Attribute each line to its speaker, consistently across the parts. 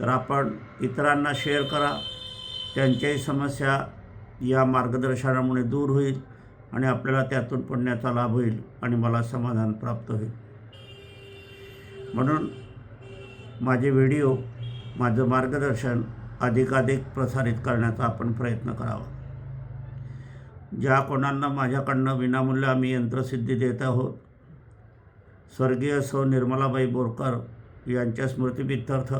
Speaker 1: तर आपण इतरांना शेअर करा. त्यांच्याही समस्या या मार्गदर्शनामुळे दूर होईल आणि आपल्याला त्यातून पुण्याचा लाभ होईल आणि मला समाधान प्राप्त होईल. म्हणून माझे व्हिडिओ माझं मार्गदर्शन अधिकाधिक प्रसारित करण्याचा आपण प्रयत्न करावा. ज्या कोणांना माझ्याकडनं विनामूल्य आम्ही यंत्रसिद्धी देत आहोत स्वर्गीय सौ निर्मलाबाई बोरकर यांच्या स्मृतिपित्यर्थ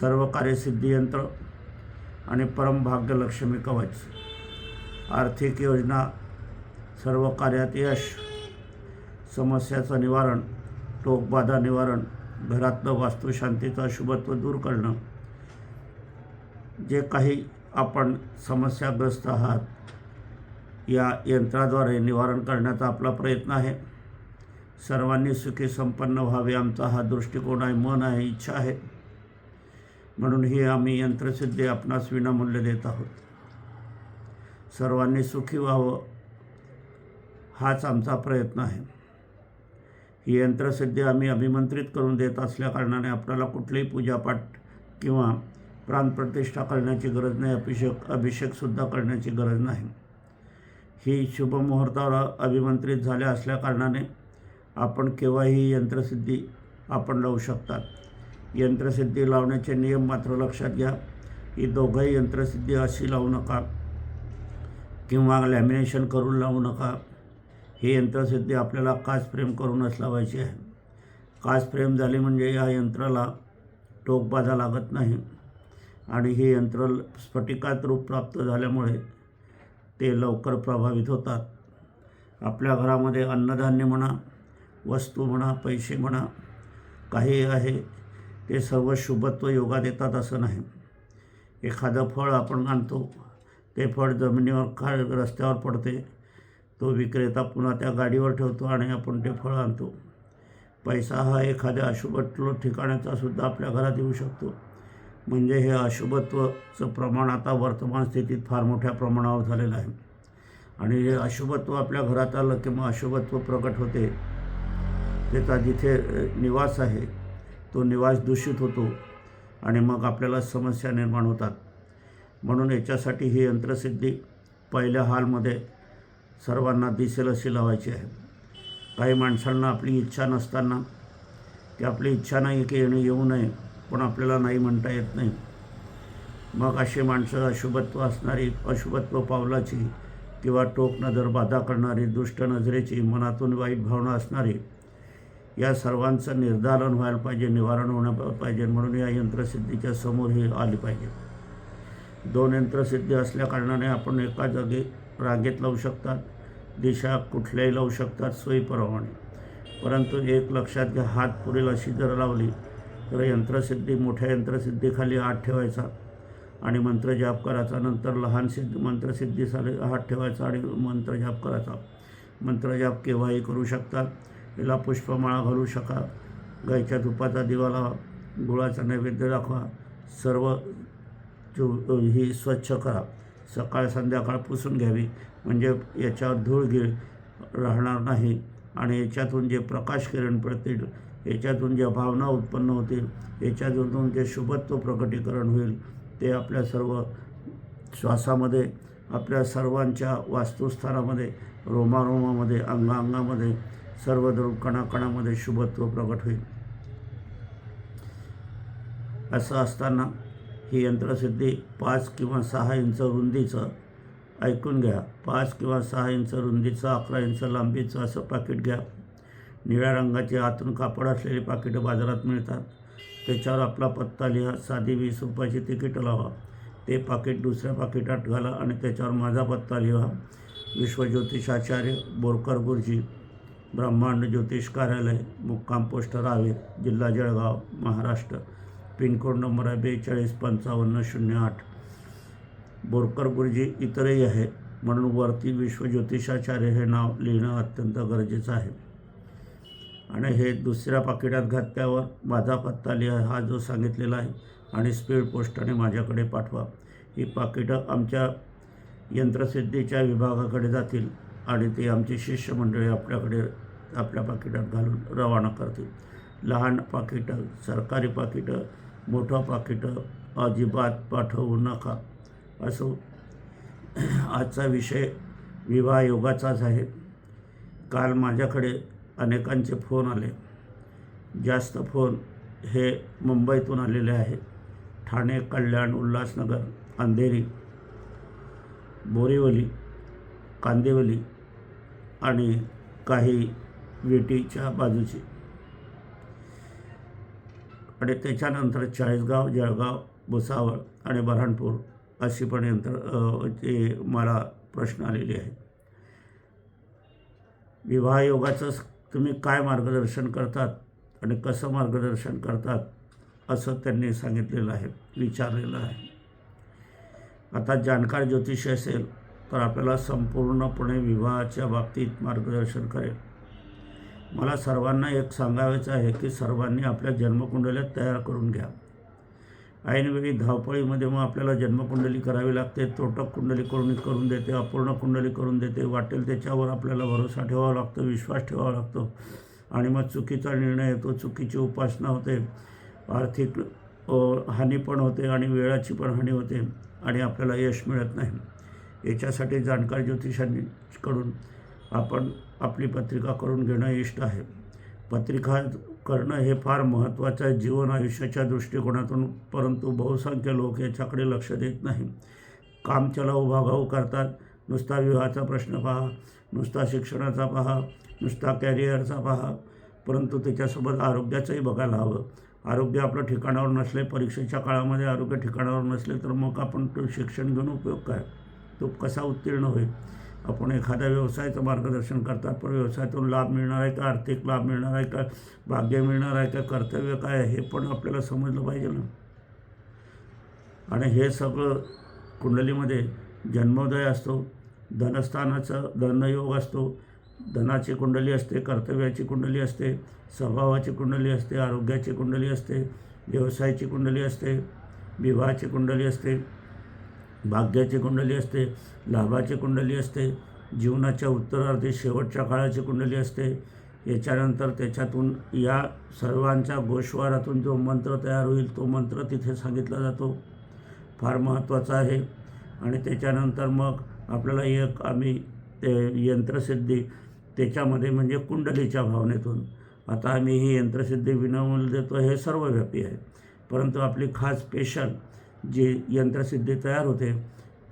Speaker 1: सर्व कार्यसिद्धी यंत्र आणि परमभाग्यलक्ष्मी कवच. आर्थिक योजना सर्व कार्यात यश समस्याचं निवारण टोकबाधा निवारण घरातलं वास्तुशांतीचा शुभत्व दूर करणं जे काही आपण समस्याग्रस्त आहात या यंत्राद्वारे निवारण करण्याचा आपला प्रयत्न आहे. सर्वांनी सुखी संपन्न व्हावे आमचा हा दृष्टिकोन आहे मन आहे इच्छा आहे. म्हणून ही आम्ही यंत्रसिद्धी आपणास विनामूल्य देत आहोत. सर्वांनी सुखी व्हावं हाच आमचा प्रयत्न आहे. ही यंत्रसिद्धी आम्ही अभिमंत्रित करून देत असल्याकारणाने आपल्याला कुठलीही पूजापाठ किंवा प्राणप्रतिष्ठा करण्याची गरज नाही अभिषेक अभिषेकसुद्धा करण्याची गरज नाही. ही शुभमुहूर्तावर अभिमंत्रित झाल्या असल्याकारणाने आपण केव्हाही यंत्रसिद्धी आपण लावू शकतात. यंत्रसिद्धी लावण्याचे नियम मात्र लक्षात घ्या. ही दोघंही यंत्रसिद्धी अशी लावू नका किंवा लॅमिनेशन करून लावू नका. ही यंत्रसिद्धी आपल्याला काच फ्रेम करूनच लावायची आहे. काच फ्रेम झाली म्हणजे या यंत्राला टोकबाधा लागत नाही. आणि हे यंत्र स्फटिकात रूप प्राप्त झाल्यामुळे ते लवकर प्रभावित होतात. आपल्या घरामध्ये अन्नधान्य म्हणा वस्तू म्हणा पैसे म्हणा काही आहे ते सर्व शुभत्व योगात येतात असं नाही. एखादं फळ आपण आणतो ते फळ जमिनीवर खा रस्त्यावर पडते तो विक्रेता पुन्हा त्या गाडीवर ठेवतो आणि आपण ते फळ आणतो. पैसा हा एखाद्या अशुभ ठिकाणाचा सुद्धा आपल्या घरात येऊ शकतो. म्हणजे हे अशुभत्वचं प्रमाण आता वर्तमान स्थितीत फार मोठ्या प्रमाणावर झालेलं आहे. आणि हे अशुभत्व आपल्या घरात आलं किंवा अशुभत्व प्रकट होते. त्याचा जिथे निवास आहे तो निवास दूषित होतो आणि मग आपल्याला समस्या निर्माण होतात. म्हणून याच्यासाठी ही यंत्रसिद्धी पहिल्या हालमध्ये सर्वांना दिसेल अशी लावायची आहे. काही माणसांना आपली इच्छा नसताना की आपली इच्छा नाही की येणे येऊ नये पण आपल्याला नाही म्हणता येत नाही. मग अशी माणसं अशुभत्व असणारी अशुभत्व पावलाची किंवा टोक नजर बाधा करणारी दुष्ट नजरेची मनातून वाईट भावना असणारी या सर्वांचं निर्धारण व्हायला पाहिजे निवारण होणं पाहिजे म्हणून या यंत्रसिद्धीच्या समोर हे आली पाहिजे. दोन यंत्रसिद्धी असल्याकारणाने आपण एका जागी रांगेत लावू शकतात दिशा कुठल्याही लावू शकतात सोयीप्रमाणे. परंतु एक लक्षात घ्या हात पुरेल अशी जर लावली तर यंत्रसिद्धी मोठ्या यंत्रसिद्धीखाली हात ठेवायचा आणि मंत्र जाप करायचा. नंतर लहान सिद्ध मंत्रसिद्धीसाठी हात ठेवायचा आणि मंत्र जाप करायचा. मंत्र जाप केव्हाही करू शकतात. हिला पुष्पमाळा घालू शका. गाईच्या तुपाचा दिवा लावा गुळाचा नैवेद्य दाखवा. सर्व जो ही स्वच्छ करा. सकाळ संध्याकाळ पुसून घ्यावी. म्हणजे याच्यावर धूळ गिळ राहणार नाही. आणि याच्यातून जे प्रकाश किरण पडतील याच्यातून ज्या भावना उत्पन्न होतील याच्यातून जे शुभत्व प्रकटीकरण होईल ते आपल्या सर्व श्वासामध्ये आपल्या सर्वांच्या वास्तुस्थानामध्ये रोमारोमामध्ये अंगांगामध्ये सर्व कणाकणामध्ये शुभत्व प्रकट होईल. असं असताना ही यंत्रसिद्धी पाच किंवा सहा इंच रुंदीचं ऐकून घ्या पाच किंवा सहा इंच रुंदीचं अकरा इंच लांबीचं असं पाकिट घ्या. निळ्या रंगाचे आतून कापड असलेली पाकिटं बाजारात मिळतात. त्याच्यावर आपला पत्ता लिहा साधी वीस रुपयाची तिकीटं लावा. ते पाकिट दुसऱ्या पाकिटात घाला आणि त्याच्यावर माझा पत्ता लिहा. विश्वज्योतिषाचार्य बोरकर गुरुजी. ब्रह्मांड ज्योतिष कार्यालय मुक्काम पोस्ट रावेर जिल्हा जळगाव महाराष्ट्र. पिनकोड नंबर आहे बेचाळीस पंचावन्न शून्य आठ. बोरकर गुरुजी इतरही आहे म्हणून वरती विश्वज्योतिषाचार्य हे नाव लिहिणं अत्यंत गरजेचं आहे. आणि हे दुसऱ्या पाकिटात घातल्यावर माझा पत्ता लिहा हा जो सांगितलेला आहे आणि स्पीड पोस्टाने माझ्याकडे पाठवा. ही पाकिटं आमच्या यंत्रसिद्धीच्या विभागाकडे जातील. आणि ते आमची शिष्यमंडळी आपल्याकडे आपल्या पाकिटात घालून रवाना करतील. लहान पाकिटं सरकारी पाकिटं मोठं पाकिटं अजिबात पाठवू नका. असो आजचा विषय विवाह योगाचाच आहे. काल माझ्याकडे अनेकांचे फोन आले. जास्त फोन हे मुंबईतून आलेले आहेत. ठाणे कल्याण उल्हासनगर अंधेरी बोरिवली कांदिवली आणि काही विटीच्या बाजूची. आणि त्याच्यानंतर चाळीसगाव जळगाव भुसावळ आणि बऱ्हाणपूर अशी पण यंत्र अ, ते मला प्रश्न आलेले आहेत. विवाह योगाचं तुम्ही काय मार्गदर्शन करतात आणि कसं मार्गदर्शन करतात असं त्यांनी सांगितलेलं आहे विचारलेलं आहे. आता जाणकार ज्योतिषी असेल तर आपल्याला संपूर्णपणे विवाहाच्या बाबतीत मार्गदर्शन करेल. मला सर्वांना एक सांगायचं आहे की सर्वांनी आपल्या जन्मकुंडल्या तयार करून घ्या. ऐनवेळी धावपळीमध्ये मग आपल्याला जन्मकुंडली करावी लागते तोटक कुंडली करून करून देते अपूर्ण कुंडली करून देते वाटेल त्याच्यावर आपल्याला भरोसा ठेवावा लागतो विश्वास ठेवावा लागतो. आणि मग चुकीचा निर्णय येतो चुकीची उपासना होते आर्थिक हानी पण होते आणि वेळाची पण हानी होते आणि आपल्याला यश मिळत नाही. याच्यासाठी जाणकार ज्योतिषांकडून आपण आपली पत्रिका करून घेणं इष्ट आहे. पत्रिका करणं हे फार महत्त्वाचं आहे. जीवन आयुष्याच्या दृष्टिकोनातून परंतु बहुसंख्य लोक याच्याकडे लक्ष देत नाही. काम चलाऊ भागाऊ करतात. नुसता विवाहाचा प्रश्न पहा नुसता शिक्षणाचा पहा नुसता कॅरियरचा पहा. परंतु त्याच्यासोबत आरोग्याचंही बघायला हवं. आरोग्य आपलं ठिकाणावर नसले परीक्षेच्या काळामध्ये आरोग्य ठिकाणावर नसले तर मग आपण शिक्षण घेऊन उपयोग काय? तो कसा उत्तीर्ण होईल? आपण एखाद्या व्यवसायाचं मार्गदर्शन करतात पण व्यवसायातून लाभ मिळणार आहे का? आर्थिक लाभ मिळणार आहे का? भाग्य मिळणार आहे का? कर्तव्य काय आहे? हे पण आपल्याला समजलं पाहिजे ना. आणि हे सगळं कुंडलीमध्ये जन्मोदय असतो धनस्थानाचं धनयोग असतो. धनाची कुंडली असते कर्तव्याची कुंडली असते स्वभावाची कुंडली असते आरोग्याची कुंडली असते व्यवसायाची कुंडली असते विवाहाची कुंडली असते. भाग्याची कुंडली असते लाभाची कुंडली असते जीवनाच्या उत्तरार्धी शेवटच्या काळाची कुंडली असते. याच्यानंतर त्याच्यातून या सर्वांच्या गोषवारातून जो मंत्र तयार होईल तो मंत्र तिथे सांगितला जातो. फार महत्त्वाचा आहे. आणि त्याच्यानंतर मग आपल्याला एक आम्ही ते यंत्रसिद्धी त्याच्यामध्ये म्हणजे कुंडलीच्या भावनेतून. आता आम्ही ही यंत्रसिद्धी विनामूल्य देतो हे सर्वव्यापी आहे. परंतु आपली खास स्पेशल जी यंत्रसिद्धी तयार होते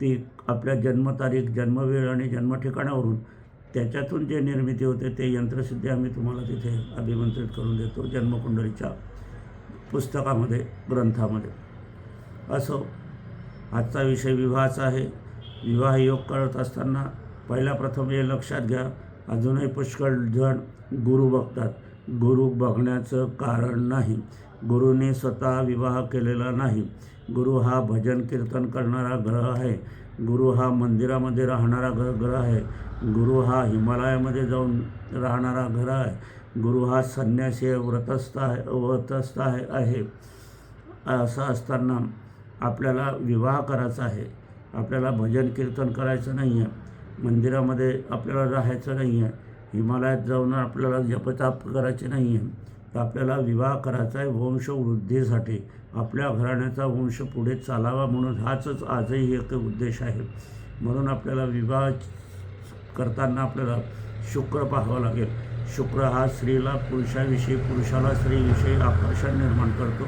Speaker 1: ती आपल्या जन्मतारीख जन्मवेळ आणि जन्मठिकाणावरून त्याच्यातून जे निर्मिती होते ते यंत्रसिद्धी आम्ही तुम्हाला तिथे अभिमंत्रित करून देतो जन्मकुंडलीच्या पुस्तकामध्ये ग्रंथामध्ये. असो आजचा विषय विवाहाचा आहे. विवाह योग करत असताना पहिला प्रथम हे लक्षात घ्या. अजूनही पुष्कळ जण गुरु बघतात. गुरु बघण्याचं कारण नाही. गुरुने स्वतः विवाह केलेला नाही. गुरु हा भजन कीर्तन करणारा ग्रह आहे. गुरु हा मंदिरामध्ये राहणारा ग्रह ग्रह आहे. गुरु हा हिमालयामध्ये जाऊन राहणारा ग्रह आहे. गुरु हा संन्यासी आहे व्रतस्थ आहे व्रतस्थ आहे आहे. असं असताना आपल्याला विवाह करायचा आहे. आपल्याला भजन कीर्तन करायचं नाही आहे मंदिरामध्ये आपल्याला राहायचं नाही आहे हिमालयात जाऊन आपल्याला जपताप करायचे नाही आहे तर आपल्याला विवाह करायचा आहे वंशवृद्धीसाठी आपल्या घराण्याचा वंश पुढे चालावा म्हणून हाच आजही एक उद्देश आहे. म्हणून आपल्याला विवाह करताना आपल्याला शुक्र पाहावं लागेल. शुक्र हा स्त्रीला पुरुषाविषयी पुरुषाला स्त्रीविषयी आकर्षण निर्माण करतो.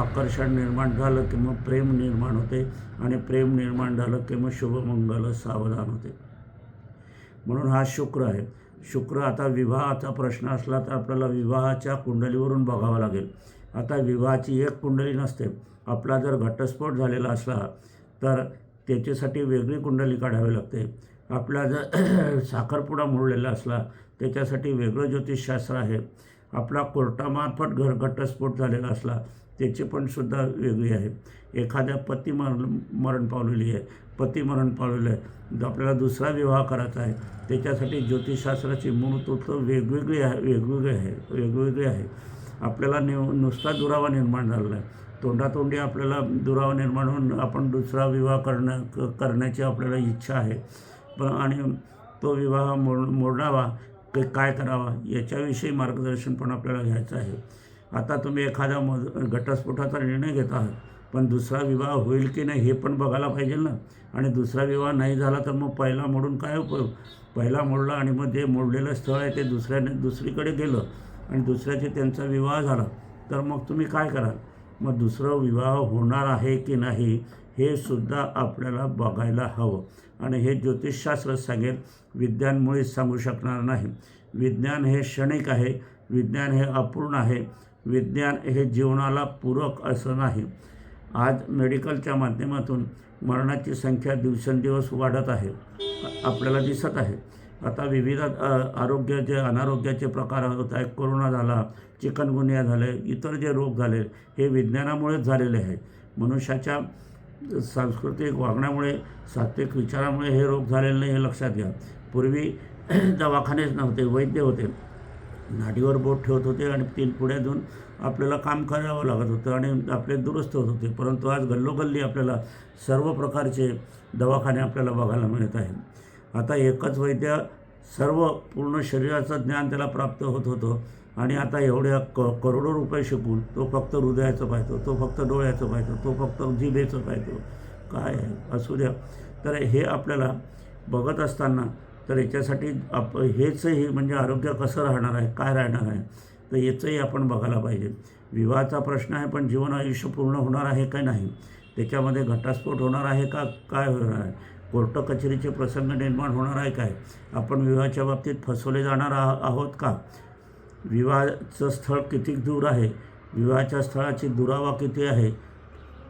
Speaker 1: आकर्षण निर्माण झालं की मग प्रेम निर्माण होते आणि प्रेम निर्माण झालं की मग शुभमंगल सावधान होते. म्हणून हा शुक्र आहे. शुक्र आता विवाहाचा प्रश्न असला तर आपल्याला विवाहाच्या कुंडलीवरून बघावं लागेल. आता विवाहाची एक कुंडली नसते. आपला जर घटस्फोट झालेला असला तर त्याच्यासाठी वेगळी कुंडली काढावी लागते. आपला जर साखरपुडा मोडलेला असला त्याच्यासाठी वेगळं ज्योतिषशास्त्र आहे. आपला कोर्टामार्फत घर घटस्फोट झालेला असला त्याची पण सुद्धा वेगळी आहे. एखाद्या पती मरण मरण पावलेली आहे. पती मरण पावलेलं आहे. जो आपल्याला दुसरा विवाह करायचा आहे त्याच्यासाठी ज्योतिषशास्त्राची मूलतत्व वेगवेगळी आहे वेगवेगळी आहे वेगवेगळी आहे. आपल्याला नि नुसता दुरावा निर्माण झालेला आहे. तोंडातोंडी आपल्याला दुरावा निर्माण होऊन आपण दुसरा विवाह करणं क- करण्याची आपल्याला इच्छा आहे. पण आणि तो विवाह मोड मोडावा काय करावा याच्याविषयी मार्गदर्शन पण आपल्याला घ्यायचं आहे. आता तुम्ही एखाद्या मज घटस्फोटाचा निर्णय घेत आहात पण दुसरा विवाह होईल की नाही हे पण बघायला पाहिजे ना? आणि दुसरा विवाह नाही झाला तर मग पहिला मोडून काय उपयोग? पहिला मोडला आणि मग जे मोडलेलं स्थळ आहे ते दुसऱ्याने दुसरीकडे गेलं आणि दुसऱ्याचे त्यांचा विवाह झाला तर मग तुम्ही काय कराल? मग दुसरं विवाह होणार आहे की नाही हे सुद्धा आपल्याला बघायला हवं. आणि हे ज्योतिषशास्त्र सांगेल विज्ञान मुळीच सांगू शकणार नाही. विज्ञान हे क्षणिक आहे विज्ञान हे अपूर्ण आहे. विज्ञान हे जीवनाला पूरक असं नाही. आज मेडिकलच्या माध्यमातून मरणाची संख्या दिवसेंदिवस वाढत आहे. आपल्याला दिसत आहे. आता विविध आरोग्याचे आरोग्य जे अनारोग्याचे प्रकार होत आहेत कोरोना झाला चिकनगुनिया झाले इतर जे रोग झाले हे विज्ञानामुळेच झालेले आहेत मनुष्याच्या सांस्कृतिक वागण्यामुळे सात्विक विचारामुळे हे रोग झालेले नाही हे लक्षात घ्या. पूर्वी दवाखानेच नव्हते वैद्य होते. नाडीवर बोट ठेवत होते आणि तीन पुढ्या देऊन आपल्याला काम करावं लागत होतं आणि आपले दुरुस्त होत होते. परंतु आज गल्लोगल्ली आपल्याला सर्व प्रकारचे दवाखाने आपल्याला बघायला मिळत आहे आता एकच वैद्य सर्व पूर्ण शरीराचं ज्ञान त्याला प्राप्त होत होतं आणि आता एवढ्या क करोडो रुपये शिकून तो फक्त हृदयाचं पाहतो तो फक्त डोळ्याचं पाहतो तो फक्त जिभेचं पाहतो. काय आहे? असू द्या. तर हे आपल्याला बघत असताना तर याच्यासाठी आप हेचही म्हणजे आरोग्य कसं राहणार आहे काय राहणार आहे तर याचंही आपण बघायला पाहिजे. विवाहाचा प्रश्न आहे पण जीवन आयुष्य पूर्ण होणार आहे का नाही? त्याच्यामध्ये घटस्फोट होणार आहे का काय होणार आहे? कोर्ट कचेरीचे प्रसंग निर्माण होणार आहे काय? आपण विवाहाच्या बाबतीत फसवले जाणार आह- आहोत का? विवाहाचं स्थळ किती दूर आहे? विवाहाच्या स्थळाची दुरावा किती आहे?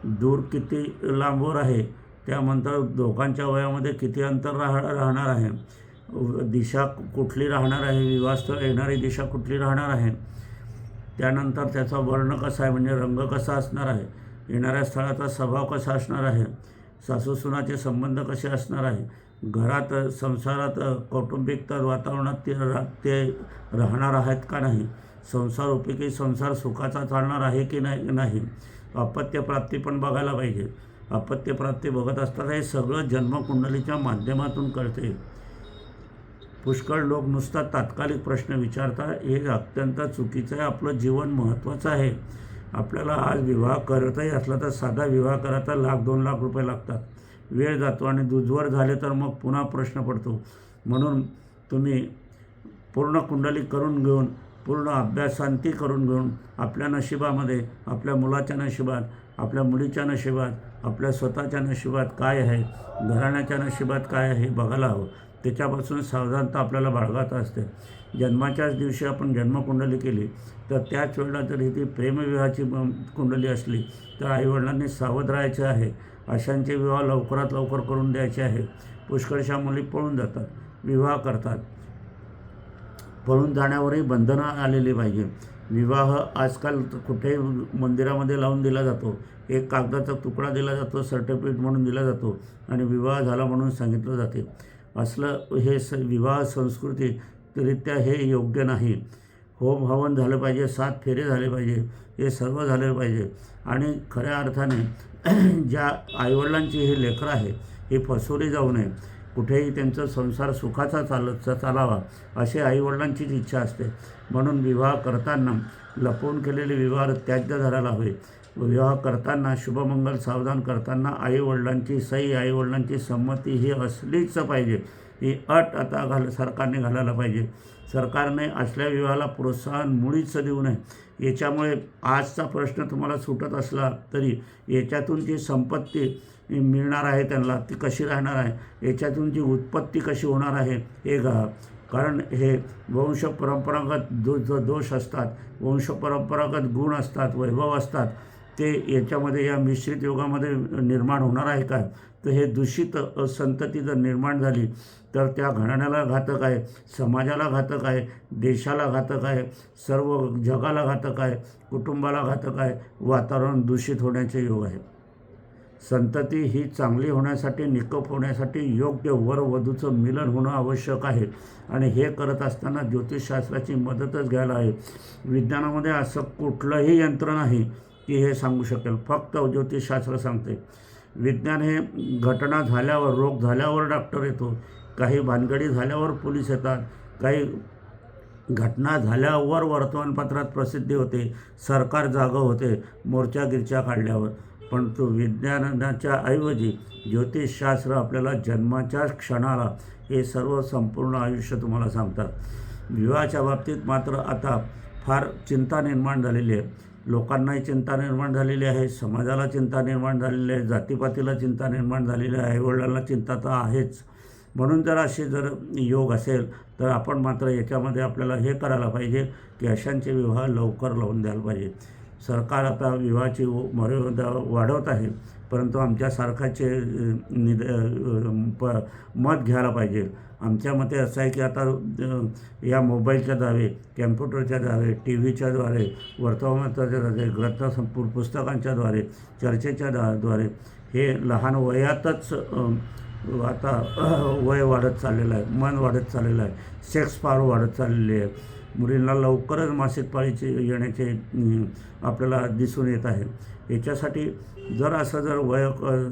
Speaker 1: दूर किती लांबवर आहे? त्यानंतर दोघांच्या वयामध्ये किती अंतर राह राहणार आहे? दिशा कुठली राहणार आहे विवाहस्थळ येणारी दिशा कुठली राहणार आहे त्यानंतर त्याचा वर्ण कसा आहे म्हणजे रंग कसा असणार आहे येणाऱ्या स्थळाचा स्वभाव कसा असणार आहे सासूसुनाचे संबंध कसे असणार आहे घरात संसारात कौटुंबिक तर वातावरणात ते रा ते राहणार आहेत का नाही संसार उपयोगी संसार सुखाचा चालणार आहे की नाही नाही अपत्यप्राप्ती पण बघायला पाहिजे. अपत्यप्राप्ती बघत असताना हे सगळं जन्मकुंडलीच्या माध्यमातून कळते. पुष्कळ लोक नुसता तात्कालिक प्रश्न विचारतात हे अत्यंत चुकीचं आहे आपलं जीवन महत्त्वाचं आहे. आपल्याला आज विवाह करतही असला तर साधा विवाह करायचा लाख दोन लाख रुपये लागतात. वेळ जातो आणि दुजवर झाले तर मग पुन्हा प्रश्न पडतो. म्हणून तुम्ही पूर्ण कुंडली करून घेऊन पूर्ण अभ्यासांती करून घेऊन आपल्या नशिबामध्ये आपल्या मुलाच्या नशिबात आपल्या मुलीच्या नशिबात आपल्या स्वतःच्या नशिबात काय आहे घराण्याच्या नशिबात काय आहे हे बघायला हवं. त्याच्यापासून सावधानता आपल्याला बाळगात असते. जन्माच्याच दिवशी आपण जन्मकुंडली केली तर त्याच वेळेला जर ही ती प्रेमविवाहाची कुंडली असली तर आईवडिलांनी सावध राहायचे आहे. अशांचे विवाह लवकरात लवकर करून द्यायचे आहे. पुष्कळशा मुली पळून जातात विवाह करतात. पळून जाण्यावरही बंधनं आलेली पाहिजे. विवाह आजकाल कुठेही मंदिरामध्ये लावून दिला जातो एक कागदाचा तुकडा दिला जातो सर्टिफिकेट म्हणून दिला जातो आणि विवाह झाला म्हणून सांगितलं जाते. असलं हे स विवाह संस्कृतीरित्या हे योग्य नाही. होम हवन झालं पाहिजे सात फेरे झाले पाहिजे हे सर्व झाले पाहिजे. आणि खऱ्या अर्थाने ज्या आईवडिलांची हे लेकरं आहे ही फसवली जाऊ नये. कुठेही त्यांचा संसार सुखाचा चालतचा चालावा अशी आईवडिलांचीच इच्छा असते. म्हणून विवाह करताना लपवून केलेले विवाह त्याज्य धरायला हवे. विवाह करताना शुभमंगल सावधान करताना आईवडिलांची सही आईवडिलांची संमती ही असलीच पाहिजे. ही अट आता घाल सरकारने घालायला पाहिजे. सरकारने असल्या विवाहाला प्रोत्साहन मुळीच देऊ नये. याच्यामुळे आजचा प्रश्न तुम्हाला सुटत असला तरी याच्यातून जी संपत्ती मिळणार आहे त्यांना ती कशी राहणार आहे? याच्यातून जी उत्पत्ती कशी होणार आहे हे गा कारण हे वंश परंपरागत दो जो दोष असतात वंश परंपरागत गुण असतात वैभव असतात ते याच्यामध्ये या मिश्रित योगामध्ये निर्माण होणार आहे काय? तर हे दूषित संतती जर निर्माण झाली तर त्या घराण्याला घातक आहे समाजाला घातक आहे देशाला घातक आहे सर्व जगाला घातक आहे कुटुंबाला घातक आहे वातावरण दूषित होण्याचे योग आहे. संतती ही चांगली होण्यासाठी निकप होण्यासाठी योग्य वर वधूचं मिलन होणं आवश्यक आहे. आणि हे करत असताना ज्योतिषशास्त्राची मदतच घ्यायला आहे. विज्ञानामध्ये असं कुठलंही यंत्र नाही. की हे सांगू शकेल. फक्त ज्योतिषशास्त्र सांगते विज्ञान हे घटना झाल्यावर रोग झाल्यावर डॉक्टर येतो. काही भानगडी झाल्यावर पोलीस येतात. काही घटना झाल्यावर वर्तमानपत्रात प्रसिद्धी होते. सरकार जागं होते मोर्चा गिरच्या काढल्यावर. पण तो विज्ञानाच्या ऐवजी ज्योतिषशास्त्र आपल्याला जन्माच्या क्षणाला हे सर्व संपूर्ण आयुष्य तुम्हाला सांगतात. विवाहाच्या बाबतीत मात्र आता फार चिंता निर्माण झालेली आहे. लोकांनाही चिंता निर्माण झालेली आहे समाजाला चिंता निर्माण झालेली आहे जातीपातीला चिंता निर्माण झालेली आहे आईवडिलांना चिंता तर आहेच. म्हणून जर असे जर योग असेल तर आपण मात्र याच्यामध्ये आपल्याला हे करायला पाहिजे की अशांचे विवाह लवकर लावून द्यायला पाहिजे. सरकार आता विवाहाची मर्यादा वाढवत आहे. परंतु आमच्यासारखाचे निद प मत घ्यायला पाहिजे. आमच्या मते असं आहे की आता या मोबाईलच्या द्वारे कॅम्प्युटरच्या द्वारे टी व्हीच्याद्वारे वर्तमानपत्राच्या द्वारे ग्रंथ पुस्तकांच्या द्वारे चर्चेच्या द्वा द्वारे हे लहान वयातच आता वय वाढत चाललेलं आहे मन वाढत चाललेलं आहे सेक्स फार वाढत चाललेली आहे. मुलींना लवकरच मासिक पाळीचे येण्याचे आपल्याला दिसून येत आहे. याच्यासाठी जर असं जर वय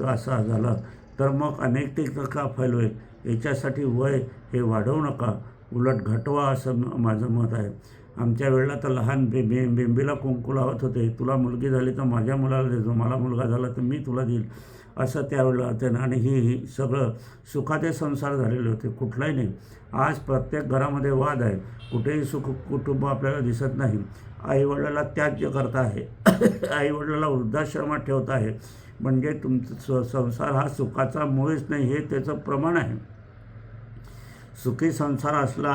Speaker 1: असा झाला तर मग अनैतिक का फैलवेल याच्यासाठी वय हे वाढवू नका. उलट घटवा असं माझं मत आहे. आमच्या वेळेला तर लहान बे बे बेंबीला कुंकू लावत होते. तुला मुलगी झाली तर माझ्या मुलाला देतो मला मुलगा झाला तर मी तुला देईल. असं त्यावेळेला होते आणि ही ही सगळं सुखाचे संसार झालेले होते कुठलाही नाही. आज प्रत्येक घरामध्ये वाद आहे. कुठेही सुख कुटुंब आपल्याला दिसत नाही. आईवडिलाला त्याज्य करता आहे. आईवडिलाला वृद्धाश्रमात ठेवत आहे. म्हणजे तुमचं संसार हा सुखाचा मुळीच नाही हे त्याचं प्रमाण आहे. सुखी संसार असला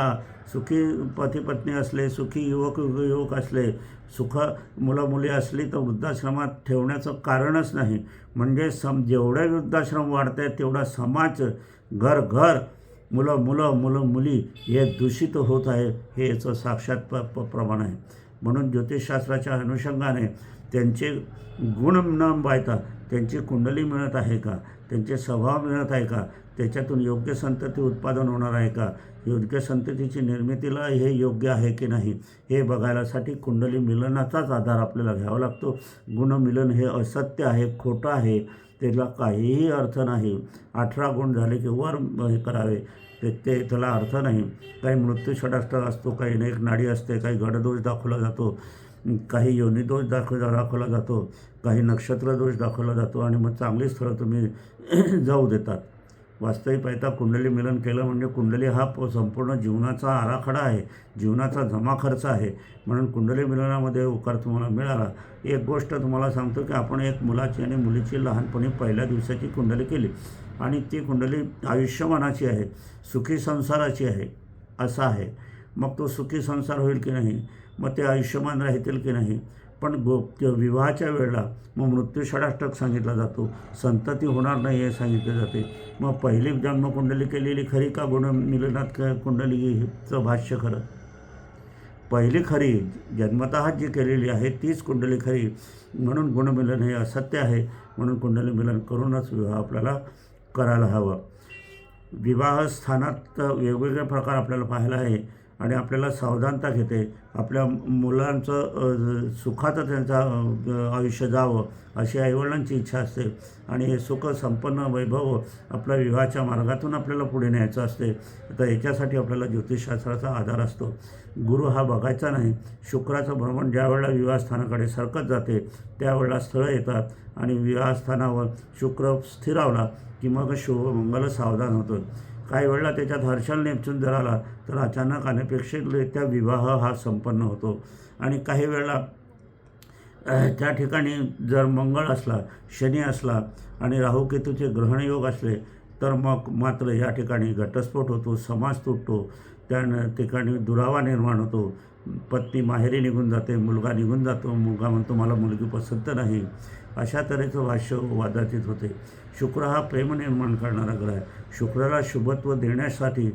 Speaker 1: सुखी पती पत्नी असले सुखी युवक युवक असले सुख मुलं मुली असली तर वृद्धाश्रमात ठेवण्याचं कारणच नाही. म्हणजे सम जेवढे वृद्धाश्रम वाढत आहेत तेवढा समाज घर घर मुलं मुलं मुलं मुली हे दूषित होत आहे हे याचं साक्षात प प प्रमाण आहे. म्हणून ज्योतिषशास्त्राच्या अनुषंगाने त्यांचे गुण न बायता त्यांची कुंडली मिळत आहे का? त्यांचे स्वभाव मिळत आहे का? त्याच्यातून योग्य संतती उत्पादन होणार आहे का? योग्य संततीची निर्मितीला हे योग्य आहे की नाही? हे बघायलासाठी कुंडली मिलनाचाच आधार आपल्याला घ्यावा लागतो. गुणमिलन हे असत्य आहे खोटं आहे त्याला काहीही अर्थ नाही. अठरा गुण झाले की वर हे करावे. ते ते त्याला अर्थ नाही. काही मृत्यू षडाष्ट असतो काही एक नाडी असते काही गडदोष दाखवला जातो. काही योनिदोष दाखव दाखवला जातो काही नक्षत्र दोष दाखवला जातो आणि मग चांगली स्थळं तुम्ही जाऊ देतात. वास्तविक पाहता कुंडली मिलन केलं म्हणजे कुंडली हा प संपूर्ण जीवनाचा आराखडा आहे जीवनाचा जमा खर्च आहे. म्हणून कुंडली मिलनामध्ये उकार तुम्हाला मिळाला. एक गोष्ट तुम्हाला सांगतो की आपण एक मुलाची आणि मुलीची लहानपणी पहिल्या दिवसाची कुंडली केली आणि ती कुंडली आयुष्यमानाची आहे सुखी संसाराची आहे असा आहे. मग तो सुखी संसार होईल की नाही? मग ते आयुष्यमान राहतील की नाही? पण गो विवाहाच्या वेळेला मग मृत्यू षडाष्टक सांगितला जातो. संतती होणार नाही हे सांगितले जाते. मग पहिली जन्मकुंडली केलेली खरी का गुण मिलनात कुंडलीचं भाष्य खरं? पहिली खरी जन्मतः जी केलेली आहे तीच कुंडली खरी. म्हणून गुणमिलन हे असत्य आहे. म्हणून कुंडली मिलन करूनच विवाह आपल्याला करायला हवा. विवाह स्थानात वेगवेगळे प्रकार आपल्याला पाहायला आहे. आणि आपल्याला सावधानता घेते. आपल्या मुलांचं सुखाचं त्यांचं आयुष्य जावं अशी आईवडिलांची इच्छा असते. आणि हे सुख संपन्न वैभव आपल्या विवाहाच्या मार्गातून आपल्याला पुढे न्यायचं असते. तर याच्यासाठी आपल्याला ज्योतिषशास्त्राचा आधार असतो. गुरु हा बघायचा नाही. शुक्राचं भ्रमण ज्या वेळेला विवाहस्थानाकडे सरकत जाते त्यावेळेला स्थळं येतात. आणि विवाहस्थानावर शुक्र स्थिरावला की मग शुभ मंगल सावधान होतं. काही वेळेला त्याच्यात हर्षल नेपचून जर आला तर अचानक अनपेक्षितरित्या विवाह हा संपन्न होतो. आणि काही वेळेला त्या ठिकाणी जर मंगळ असला शनी असला आणि राहुकेतूचे ग्रहणयोग असले तर मग मात्र या ठिकाणी घटस्फोट होतो समाज तुटतो. त्या ठिकाणी दुरावा निर्माण होतो. पत्नी माहेरी निघून जाते मुलगा निघून जातो मुलगा म्हणतो मला मुलगी पसंत नाही. अशा तऱ्हेचं भाष्य वादातीत होते. शुक्र हा प्रेम निर्माण करणारा ग्रह आहे. शुक्राला शुभत्व देण्यासाठी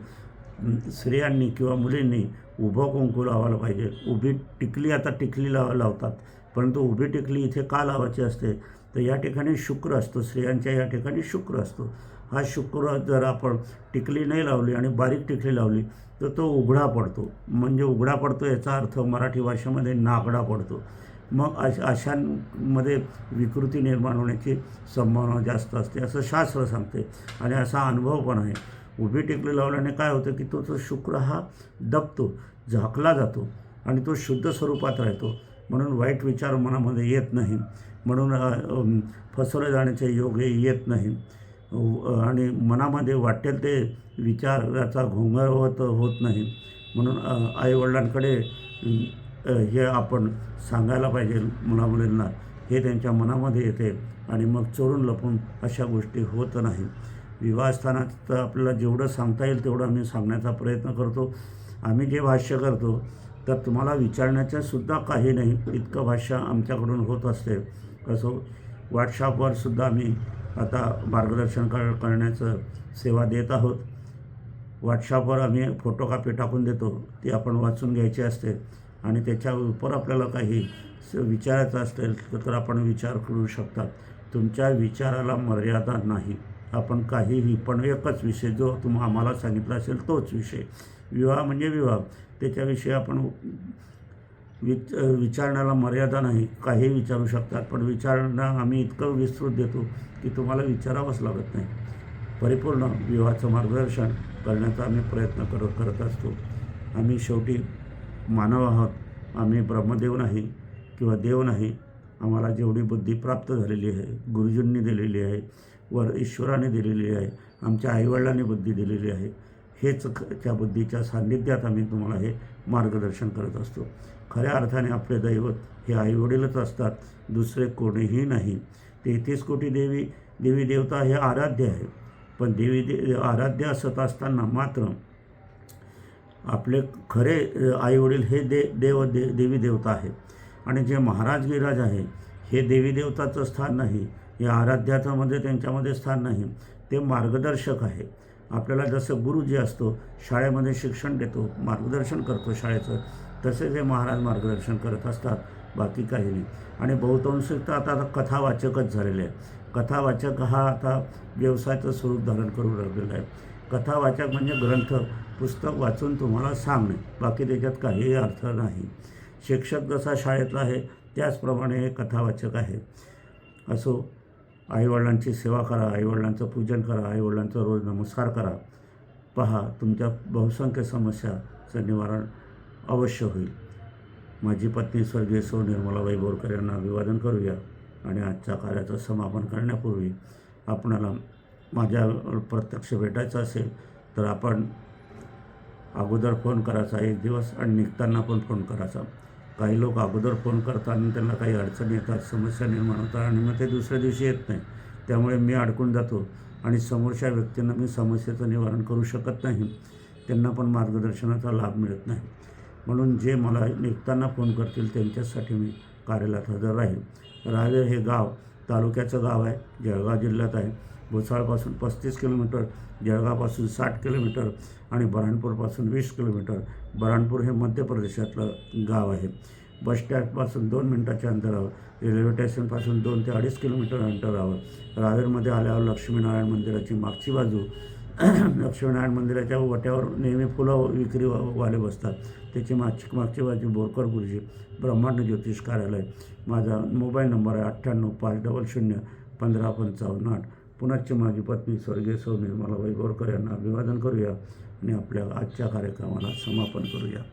Speaker 1: स्त्रियांनी किंवा मुलींनी उभं कुंकू लावायला पाहिजे. उभी टिकली आता टिकली लाव लावतात. परंतु उभी टिकली इथे का लावायची असते? तर या ठिकाणी शुक्र असतो. स्त्रियांच्या या ठिकाणी शुक्र असतो. हा शुक्र जर आपण टिकली नाही लावली आणि बारीक टिकली लावली तर तो उघडा पडतो. म्हणजे उघडा पडतो याचा अर्थ मराठी भाषेमध्ये नागडा पडतो. मग अश अशांमध्ये विकृती निर्माण होण्याची संभावना जास्त असते असं शास्त्र सांगते. आणि असा अनुभव पण आहे. उभी टिकली लावल्याने काय होतं की तो तो शुक्र हा दबतो झाकला जातो आणि तो शुद्ध स्वरूपात राहतो. म्हणून वाईट विचार मनामध्ये येत नाही. म्हणून फसवले जाण्याचे योग हे येत नाही. आणि मनामध्ये वाटेल ते विचाराचा घोंगळ होत होत नाही. म्हणून आईवडिलांकडे हे आपण सांगायला पाहिजे मुलामुलींना. हे त्यांच्या मनामध्ये येते आणि मग चोरून लपून अशा गोष्टी होत नाही. विवाहस्थानात तर आपल्याला जेवढं सांगता येईल तेवढं आम्ही सांगण्याचा प्रयत्न करतो. आम्ही जे भाष्य करतो तर तुम्हाला विचारण्याचं सुद्धा काही नाही. इतकं भाष्य आमच्याकडून होत असते. असो व्हॉट्सअपवर सुद्धा आम्ही आता मार्गदर्शन कर करण्याचं सेवा देत आहोत. व्हॉट्सअपवर आम्ही फोटोकॉपी टाकून देतो. ती आपण वाचून घ्यायची असते आणि त्याच्यावर आपल्याला काही स- विचारायचं असेल तर आपण विचार करू शकता. तुमच्या विचाराला मर्यादा नाही. आपण काहीही पण एकच विषय जो तुम्ही आम्हाला सांगितला असेल तोच विषय. विवाह म्हणजे विवाह. त्याच्याविषयी आपण विच विचारण्याला मर्यादा नाही काही विचारू शकतात. पण विचारणा आम्ही इतकं विस्तृत देतो की तुम्हाला विचारावंच लागत नाही. परिपूर्ण विवाहाचं मार्गदर्शन करण्याचा आम्ही प्रयत्न करत करत असतो. आम्ही शेवटी मानव आहोत. आम्ही ब्रह्मदेव नाही किंवा देव नाही. आम्हाला जेवढी बुद्धी प्राप्त झालेली आहे गुरुजींनी दिलेली आहे वर ईश्वराने दिलेली आहे आमच्या आईवडिलांनी बुद्धी दिलेली आहे हेच त्या बुद्धीच्या सान्निध्यात आम्ही तुम्हाला हे मार्गदर्शन करत असतो. खऱ्या अर्थाने आपले दैवत हे आईवडीलच असतात दुसरे कोणीही नाही. तेहतीस कोटी देवी देवी देवता हे आराध्य आहे. पण देवी दे आराध्य असत असताना मात्र आपले खरे आईवडील हे दे देव दे देवी देवता आहे. आणि जे महाराज गिराज आहे हे देवी देवताचं स्थान नाही. या म्हणजे त्यांच्यामध्ये स्थान नाही. ते मार्गदर्शक आहे. आपल्याला जसं गुरु जे असतो शाळेमध्ये शिक्षण देतो मार्गदर्शन करतो शाळेचं तसे जे महाराज मार्गदर्शन करत असतात बाकी काही नाही. आणि बहुतांशिक तर आता कथावाचकच झालेले आहे कथावाचक हा आता व्यवसायाचं स्वरूप धारण करून राहिलेलं आहे. कथावाचक म्हणजे ग्रंथ पुस्तक वाचून तुम्हाला सांगणे. बाकी त्याच्यात काहीही अर्थ नाही. शिक्षक जसा शाळेतला आहे त्याचप्रमाणे हे कथावाचक आहे. असो आईवडिलांची सेवा करा आईवडिलांचं पूजन करा आईवडिलांचा रोज नमस्कार करा. पहा तुमच्या बहुसंख्य समस्याचं निवारण अवश्य होईल. माझी पत्नी स्वर्गीय सौ निर्मलाबाई बोरकर यांना अभिवादन करूया आणि आजच्या कार्याचं समापन करण्यापूर्वी आपणाला माझ्या प्रत्यक्ष भेटायचं असेल तर आपण अगोदर फोन करायचा एक दिवस आणि निघताना पण फोन करायचा. काही लोक अगोदर फोन करतात आणि त्यांना काही अडचणी येतात समस्या निर्माण होतात आणि मग ते दुसऱ्या दिवशी येत नाही. त्यामुळे मी अडकून जातो आणि समोरच्या व्यक्तींना मी समस्येचं निवारण करू शकत नाही. त्यांना पण मार्गदर्शनाचा लाभ मिळत नाही. म्हणून जे मला निघताना फोन करतील त्यांच्यासाठी मी कार्यालयात हजर राहील. रावेर हे गाव तालुक्याचं गाव आहे जळगाव जिल्ह्यात आहे. भुसाळपासून पस्तीस किलोमीटर जळगावपासून साठ किलोमीटर आणि बऱ्हाणपूरपासून वीस किलोमीटर. बऱ्हाणपूर हे मध्य प्रदेशातलं गाव आहे. बस स्टँडपासून दोन मिनटाच्या अंतरावर रेल्वे स्टेशनपासून दोन ते अडीच किलोमीटर अंतरावर. रावेरमध्ये आल्यावर लक्ष्मीनारायण मंदिराची मागची बाजू. लक्ष्मीनारायण मंदिराच्या वट्यावर नेहमी फुलं विक्री वाले बसतात. त्याची मागची मागची बाजू बोरकर गुरुजी ब्रह्मांड ज्योतिष कार्यालय. माझा मोबाईल नंबर आहे अठ्ठ्याण्णव पाच डबल शून्य पंधरा पंचावन्न आठ. पुनश्च माझी पत्नी स्वर्गीय सौ निर्मलाबाई बोरकर यांना अभिवादन करूया आणि आपल्या आजच्या कार्यक्रमाला समापन करूया.